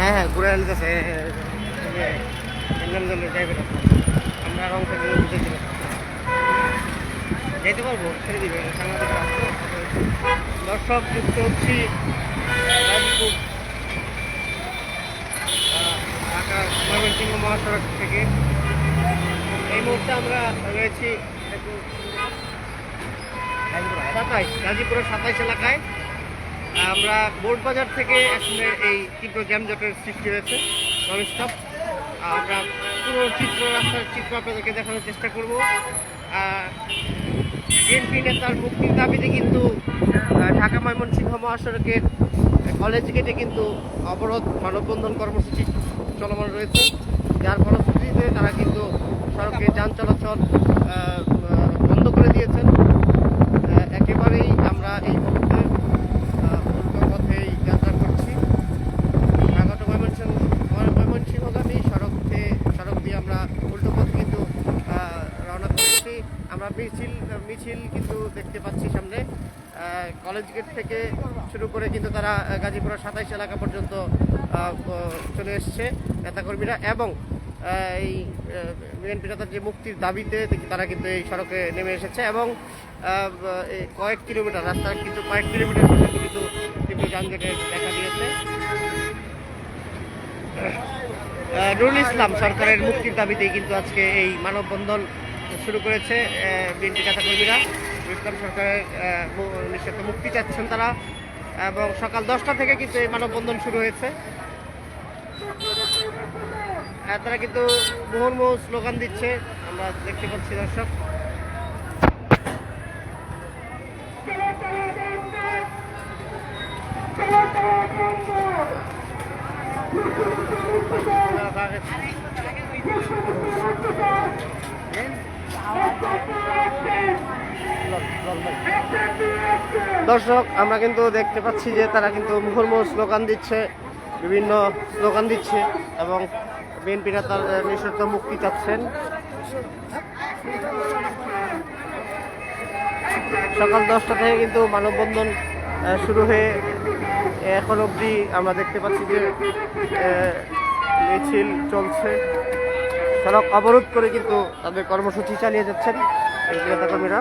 হ্যাঁ হ্যাঁ ঘুরে আনতেছে আমরা রং যেতে পারব ছেড়ে দিবে সাংবাদিক। দর্শক যুক্ত হচ্ছি গাজীপুর ঢাকা ময়মনসিংহ মহাসড়ক থেকে এই মুহূর্তে আমরা রয়েছি সাতাইশ গাজীপুরের সাতাইশ এলাকায় আমরা বোর্ড বাজার থেকে আসলে এই তীব্র জ্যামজটের সৃষ্টি হয়েছে। ননস্টপ আমরা পুরো চিত্র, রাস্তার চিত্র আপনাদেরকে দেখানোর চেষ্টা করব। বিএনপি নেতার মুক্তির দাবিতে কিন্তু ঢাকা ময়মনসিংহ মহাসড়কের কলেজ গেটে কিন্তু অবরোধ মানববন্ধন কর্মসূচি চলমান রয়েছে। যার ফলশ্রুতিতে তারা কিন্তু সড়কে যান চলাচল বন্ধ করে দিয়েছেন আহ, একেবারেই আমরা এই মুহূর্তে আহ, উল্টো পথেই যাত্রা করছি ঢাকা টু ময়মনসিংহ ময়- ময়মনসিংহগামী সড়ক থেকে সড়ক দিয়ে আমরা উল্টো পথে কিন্তু আহ, রওনা করেছি আমরা মিছিল মিছিল কিন্তু দেখতে পাচ্ছি সামনে। কলেজ গেট থেকে শুরু করে কিন্তু তারা গাজীপুরের সাতাইশ এলাকা পর্যন্ত চলে এসছে নেতাকর্মীরা এবং এই বিএনপি নেতার যে মুক্তির দাবিতে তারা কিন্তু এই সড়কে নেমে এসেছে এবং কয়েক কিলোমিটার রাস্তা, কিন্তু কয়েক কিলোমিটার কিন্তু তীব্র যানজটের দেখা দিয়েছে। নুরুল ইসলাম সরকারের মুক্তির দাবিতেই কিন্তু আজকে এই মানববন্ধন শুরু করেছে বিএনপি নেতাকর্মীরা। ইসলাম সরকারের নিঃশর্ত মুক্তি চাচ্ছেন তারা। এবং সকাল দশটা থেকে কিন্তু এই মানববন্ধন শুরু হয়েছে। তারা কিন্তু মুহুর্মুহু স্লোগান দিচ্ছে। আমরা দেখতে পাচ্ছি দর্শক। দর্শক, আমরা কিন্তু দেখতে পাচ্ছি যে তারা কিন্তু মুহুর্মুহু স্লোগান দিচ্ছে, বিভিন্ন স্লোগান দিচ্ছে এবং বিএনপি নেতার নিঃশর্ত মুক্তি চাচ্ছেন। সকাল দশটা থেকে কিন্তু মানববন্ধন শুরু হয়ে এখন অবধি আমরা দেখতে পাচ্ছি যে মিছিল চলছে। সড়ক অবরোধ করে কিন্তু তাদের কর্মসূচি চালিয়ে যাচ্ছেন নেতাকর্মীরা।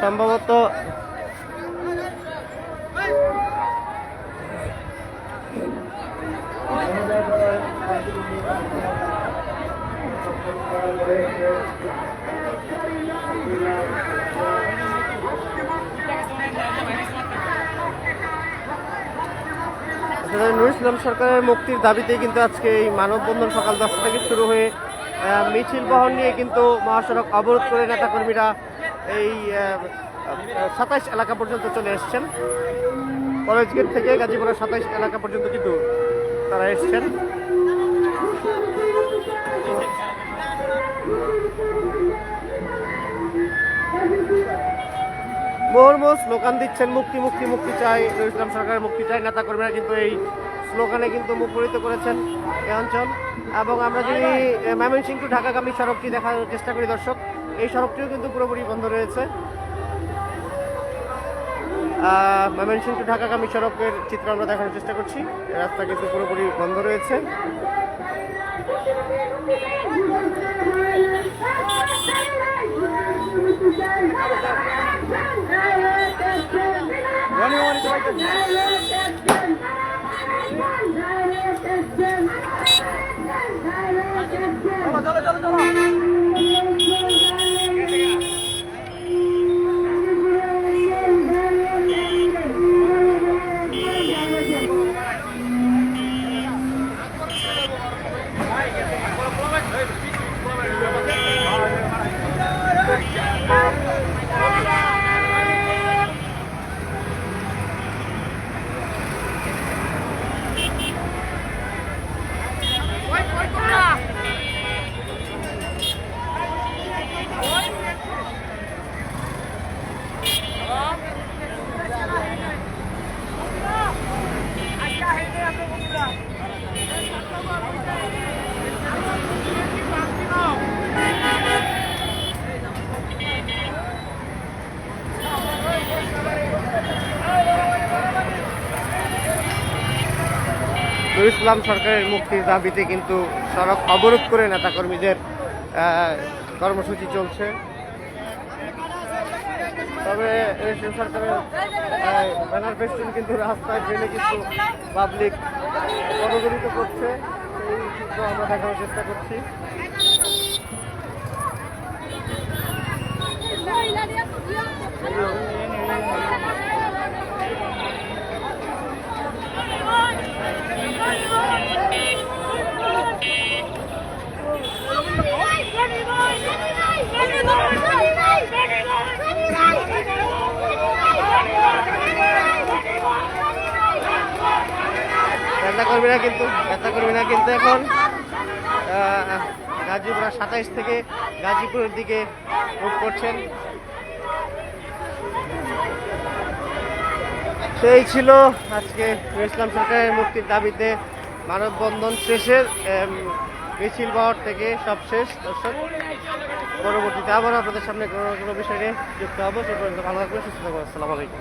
সম্ভবত নুর ইসলাম সরকারের মুক্তির দাবিতে কিন্তু আজকে এই মানববন্ধন সকাল দশটা থেকে শুরু হয়ে মিছিল বহন নিয়ে কিন্তু মহাসড়ক অবরোধ করে নেতাকর্মীরা এই সাতাইশ এলাকা পর্যন্ত চলে এসছেন। কলেজ গেট থেকে গাজীপুরের সাতাইশ এলাকা পর্যন্ত কিন্তু তারা এসছেন। মুহুর্মুহু স্লোগান দিচ্ছেন, মুক্তি মুক্তি মুক্তি চাই ইসলাম সরকারের মুক্তি চাই নেতা কর্মীরা কিন্তু এই স্লোগানে কিন্তু মুখরিত করেছেন এই অঞ্চল। এবং আমরা যদি ময়মনসিংহ টু ঢাকাগামী সড়কটি দেখার চেষ্টা করি দর্শক। এই সড়কটিও কিন্তু পুরোপুরি বন্ধ রয়েছে। ময়মনসিংহ টু ঢাকাগামী সড়কের চিত্র আমরা দেখানোর চেষ্টা করছি। রাস্তা কিন্তু পুরোপুরি বন্ধ রয়েছে। নুর ইসলাম সরকারের মুক্তির দাবিতে কিন্তু সড়ক অবরোধ করে নেতাকর্মীদের কর্মসূচি চলছে। তবে সরকারের ব্যানার ফেস্টুন কিন্তু রাস্তায় ফেলে কিন্তু পাবলিক কর্মজড়িত করছে। সেই আমরা দেখানোর চেষ্টা করছি। নেতাকর্মীরা কিন্তু নেতাকর্মীরা কিন্তু এখন। গাজীপুর সাতাইশ থেকে গাজীপুরের দিকে মুখ করছেন। সেই ছিল আজকে ইসলাম সরকারের মুক্তির দাবিতে মানববন্ধন শেষের মিছিল বাহর থেকে সব শেষ। দর্শক, পরবর্তীতে আবার আপনাদের সামনে কোনো কোনো বিষয় যুক্ত হব। সে পর্যন্ত ভালো থাকবে সুস্থ থাকবে আসসালামু আলাইকুম।